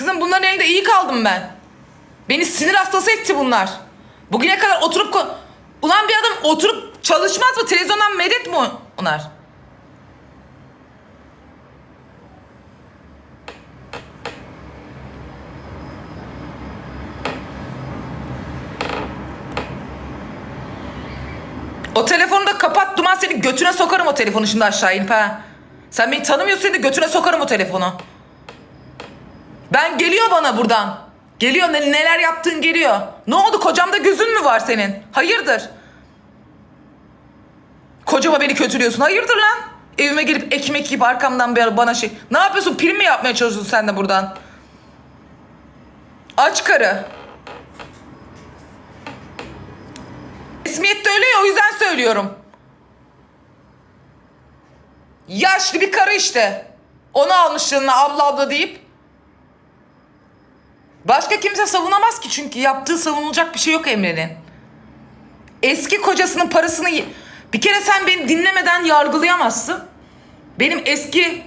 kızım bunların elinde iyi kaldım ben. Beni sinir hastası etti bunlar. Bugüne kadar oturup... Ulan bir adam oturup çalışmaz mı? Televizyondan medet mi onlar? O telefonu da kapat Duman seni götüne sokarım o telefonu şimdi aşağı inip ha. Sen beni tanımıyorsun de götüne sokarım o telefonu. Ben geliyor bana buradan. Geliyor ne- neler yaptığın geliyor. Ne oldu kocamda gözün mü var senin? Hayırdır? Kocama beni kötülüyorsun. Hayırdır lan? Evime gelip ekmek yiyip arkamdan bana şey. Ne yapıyorsun? Prim mi yapmaya çalışıyorsun sen de buradan? Aç karı. Resmiyette öyle ya o yüzden söylüyorum. Yaşlı bir karı işte. Onu almış yanına abla abla deyip. Başka kimse savunamaz ki çünkü yaptığı savunulacak bir şey yok Emre'nin. Eski kocasının parasını... Bir kere sen beni dinlemeden yargılayamazsın. Benim eski